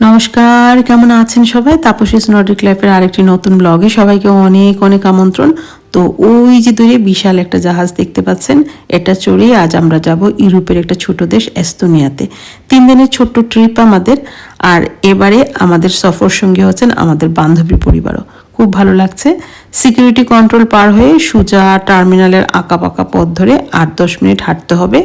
নমস্কার, কেমন আছেন সবাই? তাপসী নর্ডিক লাইফের আরেকটি নতুন ব্লগে সবাইকে অনেক অনেক আমন্ত্রণ। তো ওই যে দূরে বিশাল একটা জাহাজ দেখতে পাচ্ছেন, এটা চড়েই আজ আমরা যাব ইউরোপের একটা ছোট দেশ এস্তোনিয়াতে। তিন দিনের ছোট্ট ট্রিপ আমাদের, আর এবারে আমাদের সফর সঙ্গী হচ্ছেন আমাদের বান্ধবী পরিবারও। খুব ভালো লাগছে। সিকিউরিটি কন্ট্রোল পার হয়ে সুজা টার্মিনালের আঁকা পাকা পথ ধরে আট দশ মিনিট হাঁটতে হবে।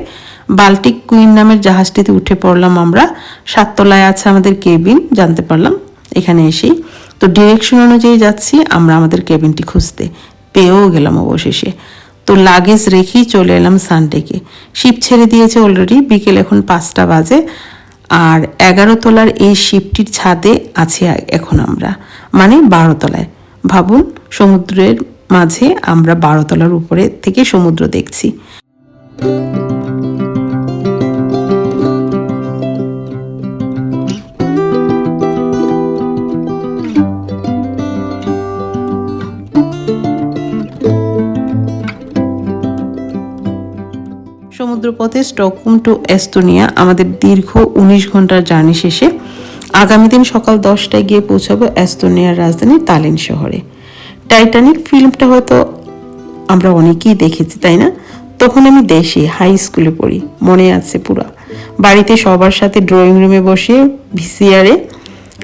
বাল্টিক কুইন নামের জাহাজটিতে উঠে পড়লাম আমরা। সাততলায় আছে আমাদের কেবিন, জানতে পারলাম। এখানে এসেই। তো ডিরেকশন অনুযায়ী যাচ্ছি, আমরা আমাদের কেবিনটি খুঁজতে। পেয়েও গেলাম অবশেষে। তো লাগেজ রেখেই চলে এলাম সানডেকে শিপ ছেড়ে দিয়েছে অলরেডি বিকেল এখন পাঁচটা বাজে। আর এগারো তলার এই শিপটির ছাদে আছি এখন আমরা। মানে বারো তলায়। ভাবুন, সমুদ্রের মাঝে আমরা বারো তলার উপরে থেকে সমুদ্র দেখছি। সমুদ্রপথে স্টকহোম টু এস্তোনিয়া, আমাদের দীর্ঘ উনিশ ঘণ্টার জার্নি শেষে আগামী দিন সকাল দশটায় গিয়ে পৌঁছাবো এস্তোনিয়ার রাজধানী তালিন শহরে। টাইটানিক ফিল্মটা হয়তো আমরা অনেকেই দেখেছি, তাই না? তখন আমি দেশে, হাই স্কুলে পড়ি, মনে আছে পুরো। বাড়িতে সবার সাথে ড্রয়িং রুমে বসে ভিসিআরে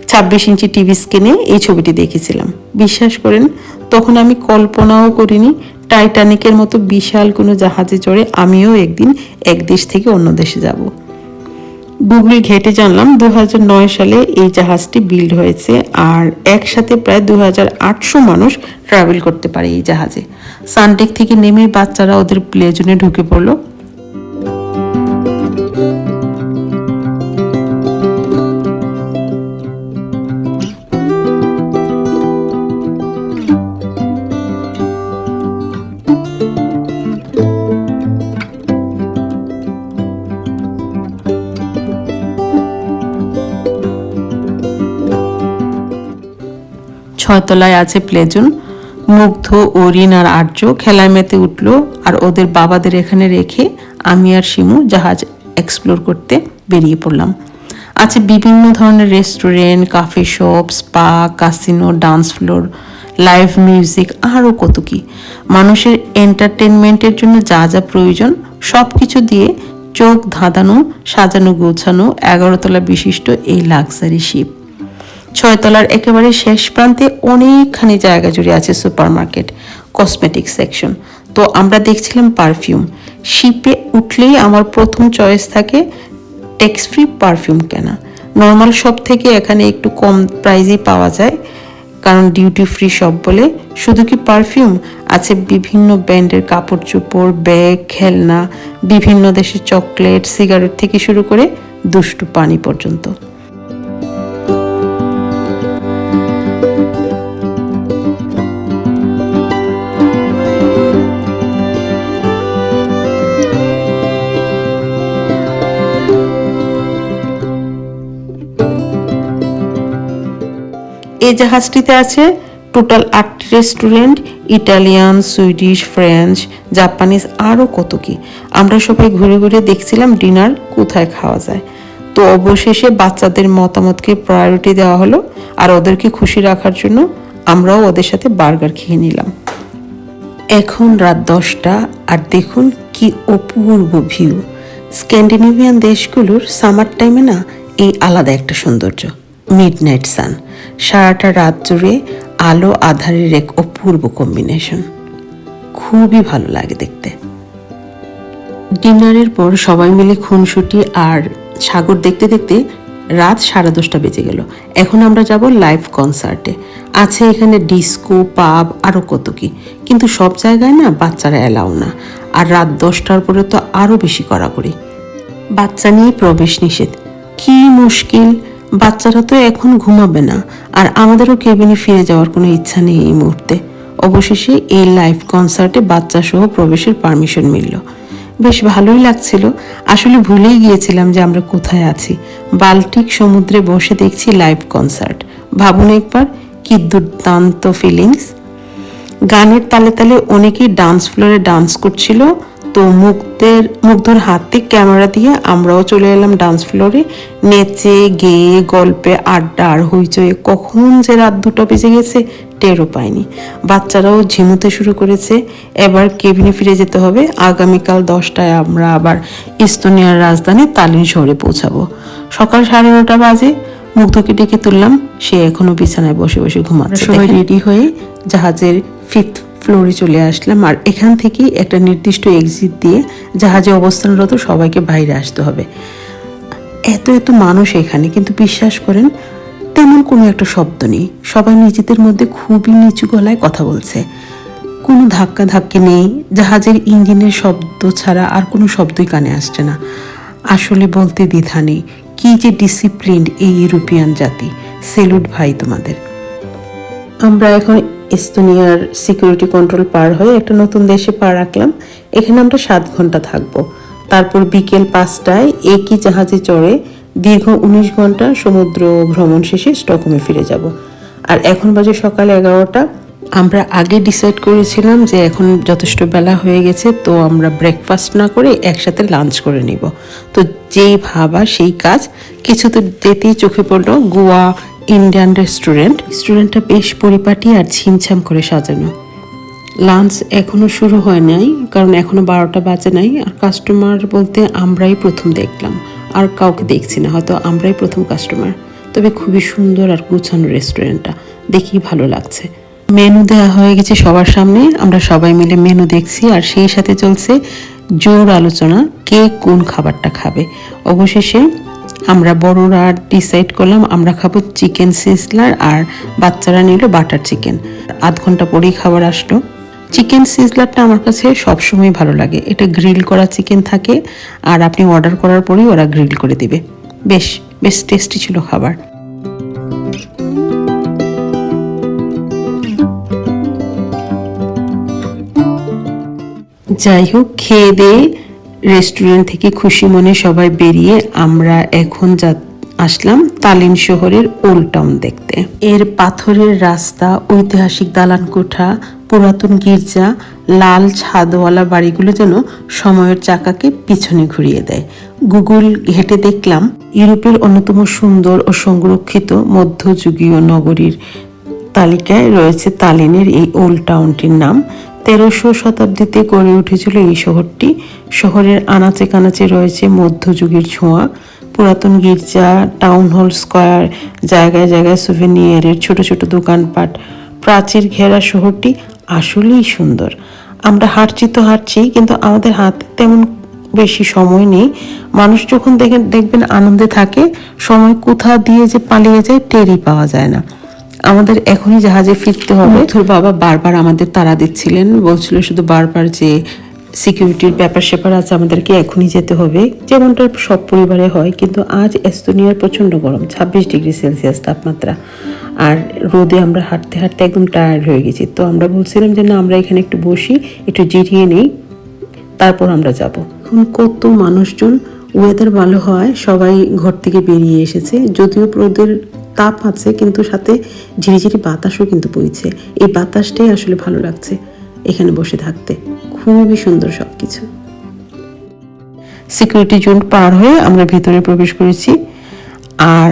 ছাব্বিশ ইঞ্চি টিভি স্ক্রিনে এই ছবিটি দেখেছিলাম। বিশ্বাস করেন, তখন আমি কল্পনাও করিনি টাইটানিকের মতো বিশাল কোনো জাহাজে চড়ে আমিও একদিন এক দেশ থেকে অন্য দেশে যাব। গুগল ঘেটে জানলাম দুই হাজার নয় সালে এই জাহাজটি বিল্ড হয়েছে আর একসাথে প্রায় দু হাজার আটশো মানুষ ট্রাভেল করতে পারে এই জাহাজে। সানটেক থেকে নেমে বাচ্চারা ওদের প্লেজনে ঢুকে পড়ল। ছয়তলায় আছে প্লেজন। মুগ্ধ, অরিন আর আর্য খেলায় মেতে উঠল আর ওদের বাবাদের এখানে রেখে আমি আর শিমু জাহাজ এক্সপ্লোর করতে বেরিয়ে পড়লাম। আছে বিভিন্ন ধরনের restaurant cafe shop spa casino dance floor live music আরও কত কি। মানুষের এন্টারটেনমেন্টের জন্য যা যা প্রয়োজন সব কিছু দিয়ে চোখ ধাঁধানো, সাজানো, গোছানো, এগারোতলা বিশিষ্ট এই লাক্সারি শিপ ছয়তলার একেবারে শেষ প্রান্তে অনেকখানি জায়গা জুড়ে আছে সুপার মার্কেট কসমেটিক সেকশন তো আমরা দেখছিলাম পারফিউম শিপে উঠলেই আমার প্রথম চয়েস থাকে ট্যাক্স ফ্রি পারফিউম কেনা। নর্মাল শপ থেকে এখানে একটু কম প্রাইজেই পাওয়া যায়, কারণ ডিউটি ফ্রি শপ বলে। শুধু কি পারফিউম আছে বিভিন্ন ব্র্যান্ডের কাপড় চোপড় ব্যাগ খেলনা, বিভিন্ন দেশের চকলেট সিগারেট থেকে শুরু করে দুষ্টু পানি পর্যন্ত। জাহাজটিতে আছে টোটাল আটটি restaurant, Italian, Swedish, French, Japanese, আরও কত কি। আমরা সবাই ঘুরে ঘুরে দেখছিলাম ডিনার কোথায় খাওয়া যায়। তো অবশেষে বাচ্চাদের মতামতকে প্রায়োরিটি দেওয়া হলো আর ওদেরকে খুশি রাখার জন্য আমরাও ওদের সাথে বার্গার খেয়ে নিলাম। এখন রাত দশটা আর দেখুন কি অপূর্ব ভিউ। স্ক্যান্ডিনেভিয়ান দেশগুলোর সামার টাইমে না এই আলাদা একটা সৌন্দর্য। মিড নাইট সান সারাটা রাত জুড়ে আলো আধারের এক অপূর্ব কম্বিনেশন খুবই ভালো লাগে দেখতে। ডিনারের পর সবাই মিলে খুনসুটি আর সাগর দেখতে দেখতে রাত সাড়ে দশটা বেজে গেল। এখন আমরা যাব লাইভ কনসার্টে আছে এখানে ডিস্কো পাব আরও কত কি। কিন্তু সব জায়গায় না বাচ্চারা অ্যালাউ না। আর রাত দশটার পরে তো আরও বেশি কড়াকড়ি। বাচ্চা নিয়ে প্রবেশ নিষেধ। কি মুশকিল। বাচ্চারা তো এখন ঘুমাবে না, আর আমাদেরও কেবিনে ফিরে যাওয়ার কোনো ইচ্ছা নেই এই মুহূর্তে। অবশেষে এই লাইভ কনসার্টে বাচ্চা সহ প্রবেশের পারমিশন মিলল। বেশ ভালোই লাগছিল। আসলে ভুলেই গিয়েছিলাম যে আমরা কোথায় আছি। বাল্টিক সমুদ্রে বসে দেখছি লাইভ কনসার্ট। ভাবুন একবার, কি দুর্দান্ত ফিলিংস গানের তালে তালে অনেকেই ডান্স ফ্লোরে ডান্স করছিল। তো মুগ্ধের মুগ্ধর হাতে ক্যামেরা দিয়ে আমরাও চলে এলাম ডান্স ফ্লোরে নেচে গেয়ে গল্পে আড্ডা আর হইচয়ে কখন যে রাত দুটো বেজে গেছে টেরও পায়নি বাচ্চারাও ঝিমুতে শুরু করেছে। এবার কেবিনে ফিরে যেতে হবে। আগামীকাল দশটায় আমরা আবার ইস্তোনিয়ার রাজধানী তালিন শহরে পৌঁছাবো। সকাল সাড়ে নটা বাজে। মুগ্ধকে ডেকে তুললাম। সে এখনও বিছানায় বসে বসে ঘুমাচ্ছে। সবাই রেডি হয়ে জাহাজের ফিফথ ফ্লোরে চলে আসলাম আর এখান থেকেই একটা নির্দিষ্ট এক্সিট দিয়ে জাহাজে অবস্থানরত সবাইকে বাইরে আসতে হবে। এত এত মানুষ এখানে, কিন্তু বিশ্বাস করেন, তেমন কোনো একটা শব্দ নেই। সবাই নিজেদের মধ্যে খুবই নিচু গলায় কথা বলছে। কোনো ধাক্কা ধাক্কি নেই, জাহাজের ইঞ্জিনের শব্দ ছাড়া আর কোনো শব্দই কানে আসছে না। আসলে বলতে দ্বিধা নেই, কি যে ডিসিপ্লিন এই ইউরোপিয়ান জাতি। সেলুট ভাই তোমাদের। আমরা এখন এস্তোনিয়ার সিকিউরিটি কন্ট্রোল পার হয়ে একটা নতুন দেশে পা রাখলাম। এখানে আমরা সাত ঘণ্টা থাকব। তারপর বিকেল পাঁচটায় একই জাহাজে চড়ে দীর্ঘ উনিশ ঘণ্টা সমুদ্র ভ্রমণ শেষে স্টকহোমে ফিরে যাব। আর এখন বাজে সকাল এগারোটা। আমরা আগে ডিসাইড করেছিলাম যে এখন যথেষ্ট বেলা হয়ে গেছে, তো আমরা ব্রেকফাস্ট না করে একসাথে লাঞ্চ করে নিব। তো যেই ভাবা সেই কাজ, কিছু তো যেতেই চোখে পড়ল, গোয়া ইন্ডিয়ান রেস্টুরেন্ট রেস্টুরেন্টটা বেশ পরিপাটি আর ছিমছাম করে সাজানো। লাঞ্চ এখনও শুরু হয় নাই, কারণ এখনও বারোটা বাজে নাই। আর কাস্টমার বলতে আমরাই প্রথম দেখলাম। আর কাউকে দেখছি না, হয়তো আমরাই প্রথম কাস্টমার তবে খুবই সুন্দর আর গুছানো রেস্টুরেন্টটা দেখি ভালো লাগছে। মেনু দেওয়া হয়ে গেছে সবার সামনে। আমরা সবাই মিলে মেনু দেখছি আর সেই সাথে চলছে জোর আলোচনা, কে কোন খাবারটা খাবে। অবশেষে আমরা বড়রা ডিসাইড করলাম, আমরা খাব চিকেন সিজলার আর বাচ্চারা নিল বাটার চিকেন আধ ঘণ্টা পরেই খাবার আসলো। চিকেন সিজলারটা আমার কাছে সবসময় ভালো লাগে। এটা গ্রিল করা চিকেন থাকে আর আপনি অর্ডার করার পরেই ওরা গ্রিল করে দিবে। বেশ বেশ টেস্টি ছিল খাবার। যাই হোক, খেয়ে দিয়ে রেস্টুরেন্ট থেকে খুশি মনে সবাই বেরিয়ে আমরা এখন যা আসলাম তালিন শহরের ওল্ড টাউন দেখতে। এর পাথরের রাস্তা, ঐতিহাসিক দালান কোঠা পুরাতন গির্জা, লাল ছাদওয়ালা বাড়িগুলো যেন সময়ের চাকাকে পিছনে ঘুরিয়ে দেয়। গুগল ঘেটে দেখলাম, ইউরোপের অন্যতম সুন্দর ও সংরক্ষিত মধ্যযুগীয় নগরীর তালিকায় রয়েছে তালিনের এই ওল্ড টাউনটির নাম। তেরোশো শতাব্দীতে গড়ে উঠেছিল এই শহরটি। শহরের আনাচে কানাচে রয়েছে মধ্যযুগের ছোঁয়া। পুরাতন গির্জা টাউন হল স্কোয়ার জায়গায় জায়গায় সুভেনিয়ারের ছোট ছোট দোকানপাট। প্রাচীর ঘেরা শহরটি আসলেই সুন্দর। আমরা হাঁটছি তো হাঁটছি, কিন্তু আমাদের হাতে তেমন বেশি সময় নেই। মানুষ যখন দেখেন দেখবেন আনন্দে থাকে, সময় কোথা দিয়ে যে পালিয়ে যায় টেরই পাওয়া যায় না। আমাদের এখনই জাহাজে ফিরতে হবে। তোর বাবা বারবার আমাদের তাড়া দিচ্ছিলেন। বলছিল শুধু বারবার যে সিকিউরিটির ব্যাপার স্যাপার আছে, আমাদেরকে এখনই যেতে হবে। যেমনটা সব পরিবারে হয়, কিন্তু আজ এস্তোনিয়ার প্রচণ্ড গরম, ছাব্বিশ ডিগ্রি সেলসিয়াস তাপমাত্রা। আর রোদে আমরা হাঁটতে হাঁটতে একদম টায়ার্ড হয়ে গেছি। তো আমরা বলছিলাম যে, না, আমরা এখানে একটু বসি, একটু জিরিয়ে নেই, তারপর আমরা যাব। এখন কত মানুষজন ওয়েদার ভালো হয়, সবাই ঘর থেকে বেরিয়ে এসেছে। যদিও রোদের তাপ আছে, কিন্তু সাথে ঝিরিঝিরি বাতাসও কিন্তু বইছে। এই বাতাসটাই আসলে ভালো লাগছে এখানে বসে থাকতে। খুবই সুন্দর সব কিছু সিকিউরিটি জোন পার হয়ে আমরা ভিতরে প্রবেশ করেছি। আর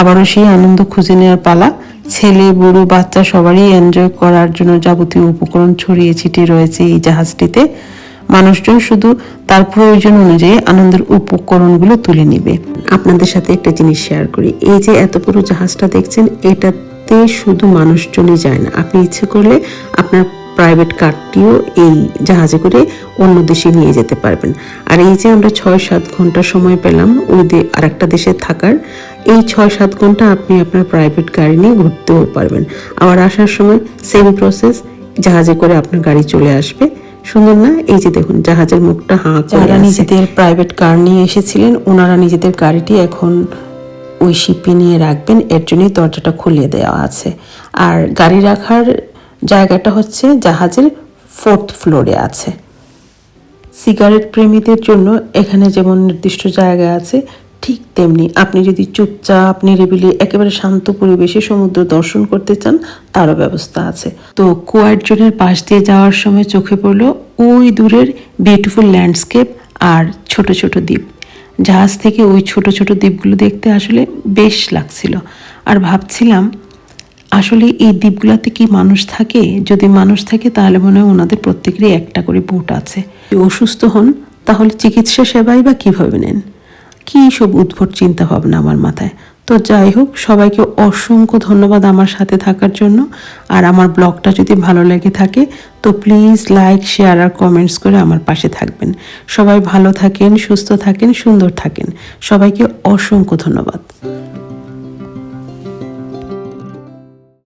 আবারও সেই আনন্দ খুঁজে নেওয়ার পালা। ছেলে, বুড়ো, বাচ্চা সবারই এনজয় করার জন্য যাবতীয় উপকরণ ছড়িয়ে ছিটিয়ে রয়েছে এই জাহাজটিতে। মানুষজন শুধু তার প্রয়োজন অনুযায়ী আনন্দের উপকরণগুলো তুলে নিবে। আপনাদের সাথে একটা জিনিস শেয়ার করি। এই যে এত বড় জাহাজটা দেখছেন, এটাতে শুধু মানুষজনই যায় না। আপনি ইচ্ছে করলে আপনার প্রাইভেট কারটিও এই জাহাজে করে অন্য দেশে নিয়ে যেতে পারবেন। আর এই যে আমরা ছয় সাত ঘণ্টা সময় পেলাম ওই আর একটা দেশে থাকার, এই ছয় সাত ঘণ্টা আপনি আপনার প্রাইভেট গাড়ি নিয়ে ঘুরতেও পারবেন। আবার আসার সময় সেম প্রসেস জাহাজে করে আপনার গাড়ি চলে আসবে। সুন্দর না? এই যে দেখুন জাহাজের মুখটা হাঁ যারা নিজেদের প্রাইভেট কার নিয়ে এসেছিলেন ওনারা নিজেদের গাড়িটি এখন ওই শিপে নিয়ে রাখবেন। এর জন্যই দরজাটা খুলিয়ে দেওয়া আছে। আর গাড়ি রাখার জায়গাটা হচ্ছে জাহাজের ফোর্থ ফ্লোরে আছে। সিগারেট প্রেমীদের জন্য এখানে যেমন নির্দিষ্ট জায়গা আছে ঠিক তেমনি আপনি যদি চুপচাপ, নিরিবিলি, একেবারে শান্ত পরিবেশে সমুদ্র দর্শন করতে চান, তারও ব্যবস্থা আছে। তো কোয়াইট জোনের পাশ দিয়ে যাওয়ার সময় চোখে পড়ল ওই দূরের বিউটিফুল ল্যান্ডস্কেপ আর ছোট ছোট দ্বীপ। জাহাজ থেকে ওই ছোট ছোট দ্বীপগুলো দেখতে আসলে বেশ লাগছিল। আর ভাবছিলাম, আসলে এই দ্বীপগুলোতে কি মানুষ থাকে? যদি মানুষ থাকে, তাহলে মনে হয় ওনাদের প্রত্যেকেরই একটা করে বোট আছে। অসুস্থ হন, তাহলে চিকিৎসা সেবাই বা কীভাবে নেন? কি সব উদ্ভট চিন্তা ভাবনা আমার মাথায়? তো যাই হোক, সবাইকে অসংখ্য ধন্যবাদ আমার সাথে থাকার জন্য। আর আমার ব্লগটা যদি ভালো লেগে থাকে, তো প্লিজ লাইক, শেয়ার আর কমেন্টস করে আমার পাশে থাকবেন। সবাই ভালো থাকেন, সুস্থ থাকেন, সুন্দর থাকেন। সবাইকে অসংখ্য ধন্যবাদ।